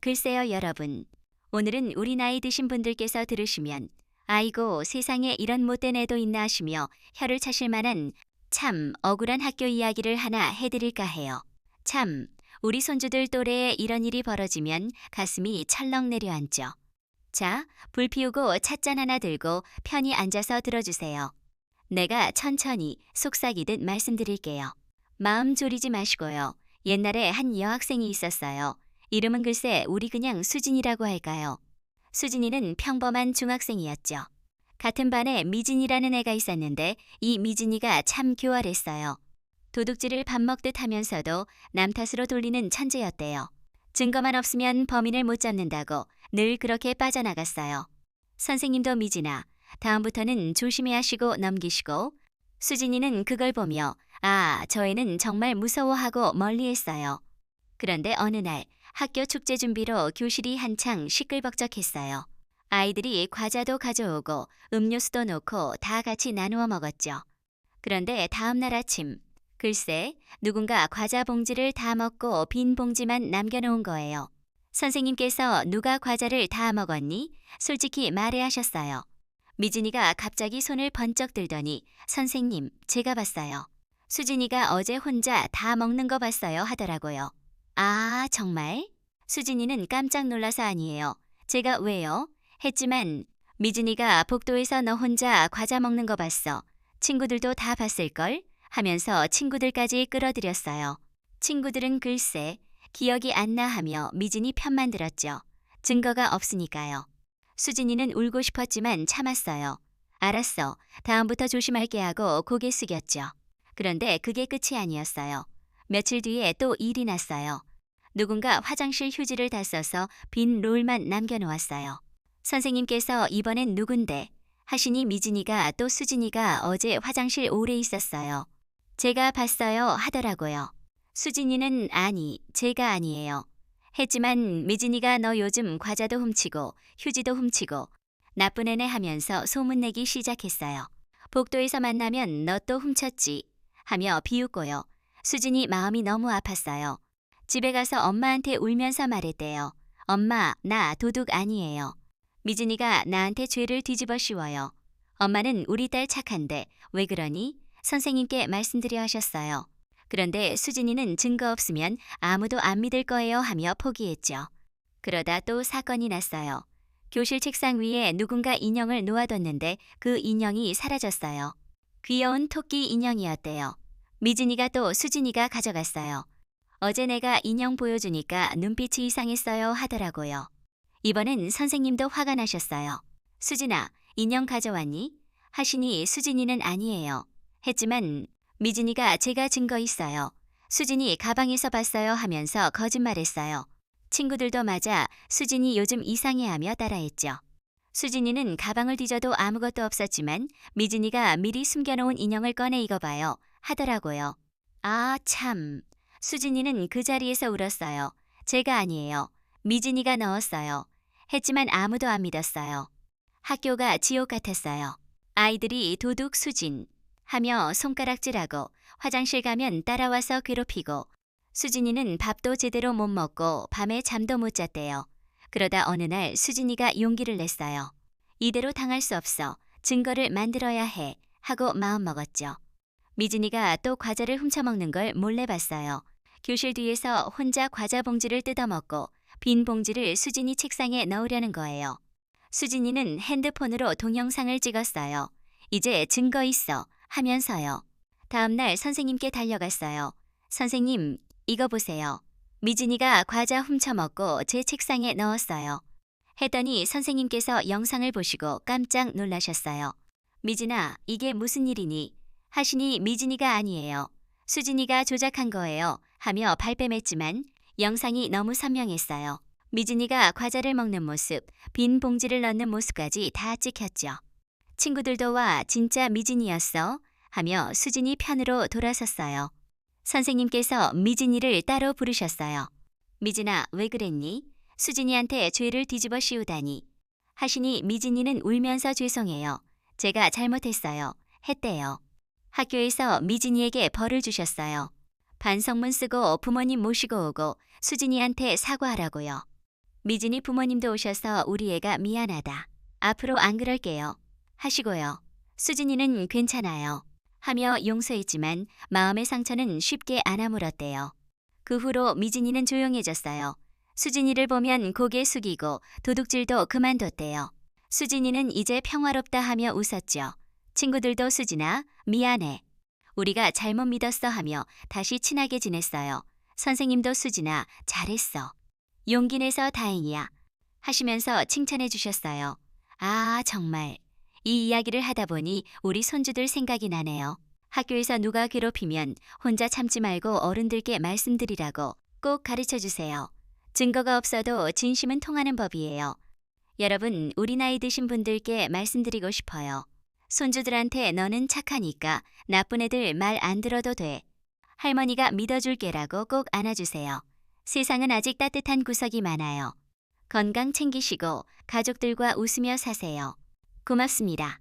글쎄요, 여러분. 오늘은 우리 나이 드신 분들께서 들으시면 아이고 세상에 이런 못된 애도 있나 하시며 혀를 차실 만한 참 억울한 학교 이야기를 하나 해드릴까 해요. 참 우리 손주들 또래에 이런 일이 벌어지면 가슴이 철렁 내려앉죠. 자, 불 피우고 찻잔 하나 들고 편히 앉아서 들어주세요. 내가 천천히 속삭이듯 말씀드릴게요. 마음 졸이지 마시고요. 옛날에 한 여학생이 있었어요. 이름은 글쎄 우리 그냥 수진이라고 할까요? 수진이는 평범한 중학생이었죠. 같은 반에 미진이라는 애가 있었는데 이 미진이가 참 교활했어요. 도둑질을 밥 먹듯 하면서도 남 탓으로 돌리는 천재였대요. 증거만 없으면 범인을 못 잡는다고 늘 그렇게 빠져나갔어요. 선생님도 미진아, 다음부터는 조심히 하시고 넘기시고 수진이는 그걸 보며 아, 저 애는 정말 무서워하고 멀리했어요. 그런데 어느 날 학교 축제 준비로 교실이 한창 시끌벅적했어요. 아이들이 과자도 가져오고 음료수도 놓고 다 같이 나누어 먹었죠. 그런데 다음 날 아침 글쎄 누군가 과자 봉지를 다 먹고 빈 봉지만 남겨놓은 거예요. 선생님께서 누가 과자를 다 먹었니? 솔직히 말해 하셨어요. 미진이가 갑자기 손을 번쩍 들더니 선생님 제가 봤어요. 수진이가 어제 혼자 다 먹는 거 봤어요 하더라고요. 아, 정말? 수진이는 깜짝 놀라서 아니에요. 제가 왜요? 했지만 미진이가 복도에서 너 혼자 과자 먹는 거 봤어. 친구들도 다 봤을걸? 하면서 친구들까지 끌어들였어요. 친구들은 글쎄 기억이 안 나 하며 미진이 편만 들었죠. 증거가 없으니까요. 수진이는 울고 싶었지만 참았어요. 알았어. 다음부터 조심할게 하고 고개 숙였죠. 그런데 그게 끝이 아니었어요. 며칠 뒤에 또 일이 났어요. 누군가 화장실 휴지를 다 써서 빈 롤만 남겨놓았어요. 선생님께서 이번엔 누군데 하시니 미진이가 또 수진이가 어제 화장실 오래 있었어요. 제가 봤어요 하더라고요. 수진이는 아니, 제가 아니에요. 했지만 미진이가 너 요즘 과자도 훔치고 휴지도 훔치고 나쁜 애네 하면서 소문내기 시작했어요. 복도에서 만나면 너 또 훔쳤지 하며 비웃고요. 수진이 마음이 너무 아팠어요. 집에 가서 엄마한테 울면서 말했대요. 엄마, 나 도둑 아니에요. 미진이가 나한테 죄를 뒤집어 씌워요. 엄마는 우리 딸 착한데 왜 그러니? 선생님께 말씀드려 하셨어요. 그런데 수진이는 증거 없으면 아무도 안 믿을 거예요 하며 포기했죠. 그러다 또 사건이 났어요. 교실 책상 위에 누군가 인형을 놓아뒀는데 그 인형이 사라졌어요. 귀여운 토끼 인형이었대요. 미진이가 또 수진이가 가져갔어요. 어제 내가 인형 보여주니까 눈빛이 이상했어요 하더라고요. 이번엔 선생님도 화가 나셨어요. 수진아, 인형 가져왔니? 하시니 수진이는 아니에요. 했지만 미진이가 제가 증거 있어요. 수진이 가방에서 봤어요 하면서 거짓말했어요. 친구들도 맞아 수진이 요즘 이상해하며 따라했죠. 수진이는 가방을 뒤져도 아무것도 없었지만 미진이가 미리 숨겨놓은 인형을 꺼내 읽어봐요 하더라고요. 아 참. 수진이는 그 자리에서 울었어요. 제가 아니에요. 미진이가 넣었어요. 했지만 아무도 안 믿었어요. 학교가 지옥 같았어요. 아이들이 도둑 수진 하며 손가락질하고 화장실 가면 따라와서 괴롭히고 수진이는 밥도 제대로 못 먹고 밤에 잠도 못 잤대요. 그러다 어느 날 수진이가 용기를 냈어요. 이대로 당할 수 없어. 증거를 만들어야 해. 하고 마음먹었죠. 미진이가 또 과자를 훔쳐먹는 걸 몰래 봤어요. 교실 뒤에서 혼자 과자 봉지를 뜯어먹고 빈 봉지를 수진이 책상에 넣으려는 거예요. 수진이는 핸드폰으로 동영상을 찍었어요. 이제 증거 있어 하면서요. 다음날 선생님께 달려갔어요. 선생님, 이거 보세요. 미진이가 과자 훔쳐먹고 제 책상에 넣었어요. 했더니 선생님께서 영상을 보시고 깜짝 놀라셨어요. 미진아, 이게 무슨 일이니? 하시니 미진이가 아니에요. 수진이가 조작한 거예요. 하며 발뺌했지만 영상이 너무 선명했어요. 미진이가 과자를 먹는 모습, 빈 봉지를 넣는 모습까지 다 찍혔죠. 친구들도 와 진짜 미진이었어 하며 수진이 편으로 돌아섰어요. 선생님께서 미진이를 따로 부르셨어요. 미진아, 왜 그랬니? 수진이한테 죄를 뒤집어 씌우다니. 하시니 미진이는 울면서 죄송해요. 제가 잘못했어요. 했대요. 학교에서 미진이에게 벌을 주셨어요. 반성문 쓰고 부모님 모시고 오고 수진이한테 사과하라고요. 미진이 부모님도 오셔서 우리 애가 미안하다. 앞으로 안 그럴게요. 하시고요. 수진이는 괜찮아요. 하며 용서했지만 마음의 상처는 쉽게 안 아물었대요. 그 후로 미진이는 조용해졌어요. 수진이를 보면 고개 숙이고 도둑질도 그만뒀대요. 수진이는 이제 평화롭다 하며 웃었죠. 친구들도 수진아, 미안해. 우리가 잘못 믿었어 하며 다시 친하게 지냈어요. 선생님도 수진아, 잘했어. 용기 내서 다행이야. 하시면서 칭찬해 주셨어요. 아, 정말. 이 이야기를 하다 보니 우리 손주들 생각이 나네요. 학교에서 누가 괴롭히면 혼자 참지 말고 어른들께 말씀드리라고 꼭 가르쳐 주세요. 증거가 없어도 진심은 통하는 법이에요. 여러분, 우리 나이 드신 분들께 말씀드리고 싶어요. 손주들한테 너는 착하니까 나쁜 애들 말 안 들어도 돼. 할머니가 믿어줄게라고 꼭 안아주세요. 세상은 아직 따뜻한 구석이 많아요. 건강 챙기시고 가족들과 웃으며 사세요. 고맙습니다.